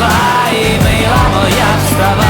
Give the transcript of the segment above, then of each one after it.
вставай, мила моя, вставай.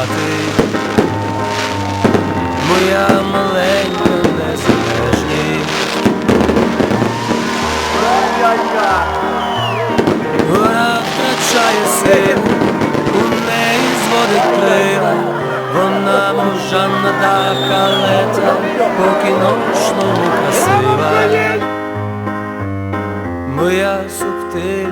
гармати. Моя маленька незалежність. Вона втрачає силу, у неї зводить крила, вона мужанна та калета, по-кіношному красива, моя субтильна.